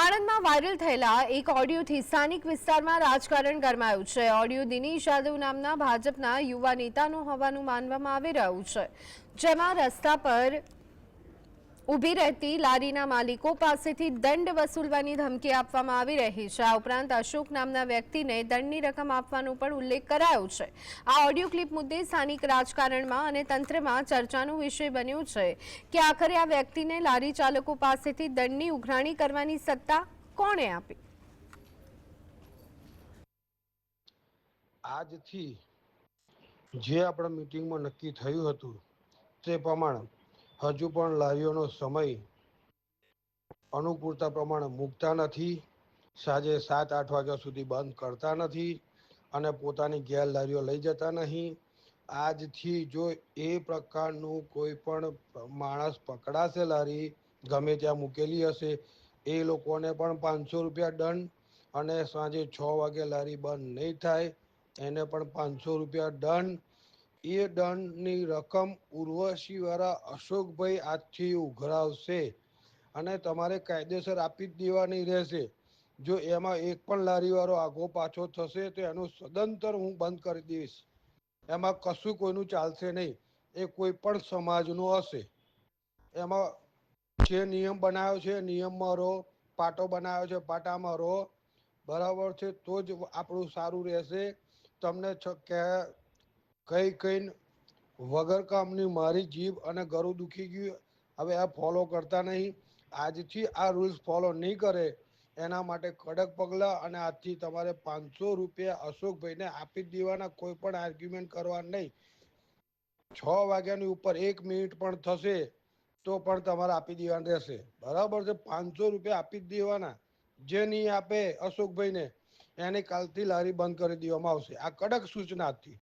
આણંદમાં વાયરલ થયેલા એક ઓડિયોથી સ્થાનિક વિસ્તારમાં રાજકારણ ગરમાયું છે. ઓડિયો દિનેશ યાદવ નામના ભાજપના યુવા નેતાનો હોવાનું માનવામાં આવી રહ્યું છે. જેમાં રસ્તા પર ઊભી રહેતી લારીના માલિકો પાસેથી દંડ વસૂલવાની ધમકી આપવામાં આવી રહી છે. આ ઉપરાંત અશોક નામના વ્યક્તિને દંડની રકમ આપવાનો પણ ઉલ્લેખ કરાયો છે. આ ઓડિયો ક્લિપ મુદ્દે સ્થાનિક રાજકારણમાં અને તંત્રમાં ચર્ચાનો વિષય બન્યો છે કે આખરે આ વ્યક્તિને લારી ચાલકો પાસેથી દંડની ઉઘરાણી કરવાની સત્તા કોણે આપી? આજથી જે આપણા મિટિંગમાં નક્કી થયું હતું તે પ્રમાણે હજુ પણ લારીઓનો સમય અનુકૂળતા પ્રમાણે મૂકતા નથી. સાંજે સાત, આઠ વાગ્યા સુધી બંધ કરતા નથી અને પોતાની ગેરલારીઓ લઈ જતા નહીં. આજથી જો એ પ્રકારનું કોઈ પણ માણસ પકડાશે લારી, ગમે ત્યાં મૂકેલી હશે, એ લોકોને પણ પાંચસો રૂપિયા દંડ અને સાંજે છ વાગે લારી બંધ નહીં થાય, એને પણ પાંચસો રૂપિયા દંડ એ દંડની રકમ ઉર્વશીવાળા અશોકભાઈ આજથી ઉઘરાવશે અને તમારે કાયદેસર આપી જ દેવાની રહેશે. જો એમાં એક પણ લારીવાળો આગો પાછો થશે તો એનું સદંતર હું બંધ કરી દઈશ. એમાં કશું કોઈનું ચાલશે નહીં. એ કોઈ પણ સમાજનું હશે. એમાં જે નિયમ બનાવ્યો છે, નિયમમાં રહો, પાટો બનાવ્યો છે, પાટામાં રહો. બરાબર છે, તો જ આપણું સારું રહેશે. તમને કઈ કઈ વગર કામની મારી જીભ અને ગરુ દુખી ગયું. હવે આ ફોલો કરતા નહીં. આજથી આ રૂલ્સ ફોલો નહીં કરે. એના માટે કડક પગલાં અને આજથી તમારે પાંચસો રૂપિયા અશોકભાઈને આપી દેવાના. કોઈ પણ આર્ગ્યુમેન્ટ કરવા નહીં. છ વાગ્યાની ઉપર એક મિનિટ પણ થશે તો પણ તમારે આપી દેવાના રહેશે. બરાબર છે? પાંચસો રૂપિયા આપી જ દેવાના. જે નહીં આપે અશોકભાઈને, એને કાલથી લારી બંધ કરી દેવામાં આવશે. આ કડક સૂચના હતી